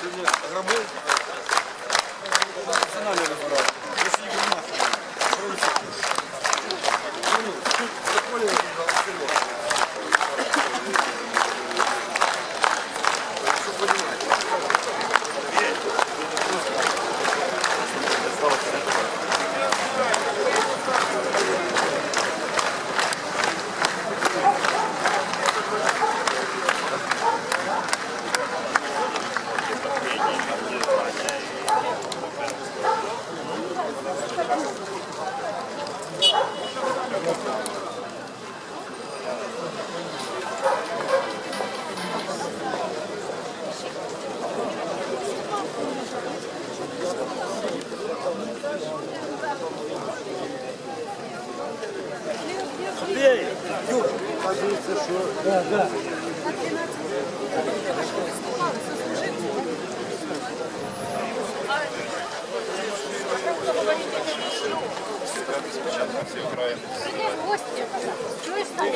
Сьогодні грамо національно розбирати.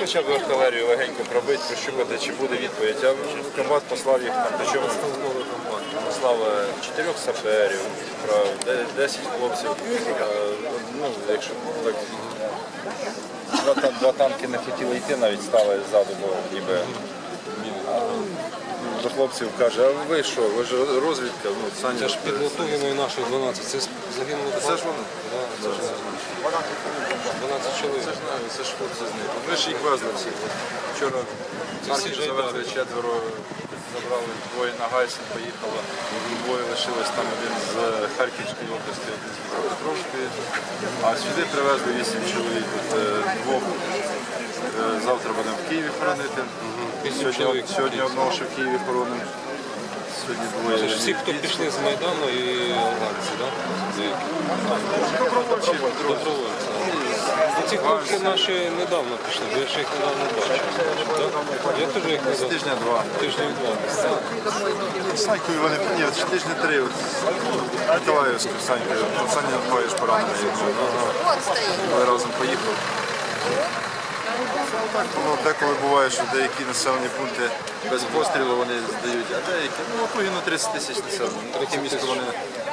Хоча б артилерію легенько пробити, прощупати, чи буде відповідь. А комбат послав їх там, причому послав е, чотирьох саперів, про де- 10 хлопців. Е, Ну, якщо так, два, два танки не хотіли йти, навіть стали ззаду, бо ніби до хлопців каже, а ви що, ви ж розвідка, ну, Саня. Це ж підготовлено і наших 12. Це ж загинуло Це ж вони. Да, це ж 12 чоловік. Це ж знаю, це ж хлопці з них. Ми ж їх везли всі. Вчора Харків завезли четверо, забрали двоє на Гайсен, поїхали, Двоє лишилось там один з Харківської області, один з Дніпропетровської. А сюди привезли вісім чоловік. Е, двох е, завтра будемо в Києві хоронити. Сьогодні, одного ще в Києві хоронимо. Сьогодні двоє. Всі, хто пішли з Майдану і Добровольці. Ну, Ці хлопці наші недавно пішли, бо я ще їх недавно бачив. так? Я теж їх з недавно. тижня два. Тиждень два. Санькою вони ні, от тижні три. От, Миколаївську Санькою. Ну, Саня Миколаївич поранений. Ми разом поїхали. Так, воно деколи буває, що деякі населені пункти без пострілу вони здають, а деякі, ну, Латвію на 30 тисяч населення. Ну, Таке місто вони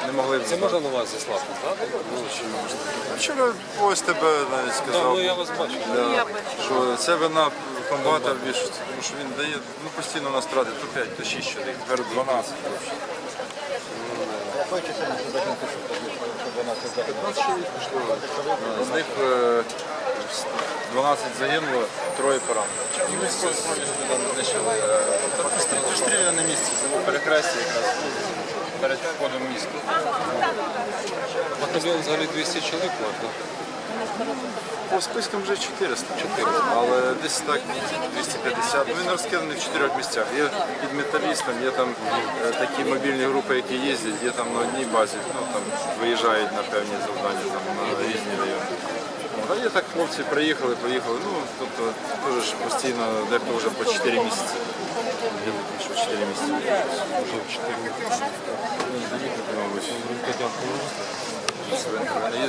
не могли б Це можна на вас заслати, так? Ну, чи можна? Вчора ось тебе навіть Так, сказав. ну я вас бачу. Да, що це вина комбата більше, тому що він дає ну, постійно нас трати то 5, то 6 чоловік, тепер 12. 15 чоловік пішло. З них е, 12 загинуло, троє поранено. Знищили. е, Розстріляли на місці, це було якраз перед входом в місто. Батальйон взагалі 200 чоловік мав. По спискам вже 400. 400. Але десь так 250. Ну, він розкиданий в чотирьох місцях. Є під металістом, є там е, такі мобільні групи, які їздять, є там на одній базі, ну там виїжджають на певні завдання там, на різні райони. От, А є так хлопці приїхали, поїхали. Ну, тобто теж постійно дехто вже по 4 місяці. Є такі, що 4 місяці. Вже 4 Мабуть. Дякую. Вони їздять.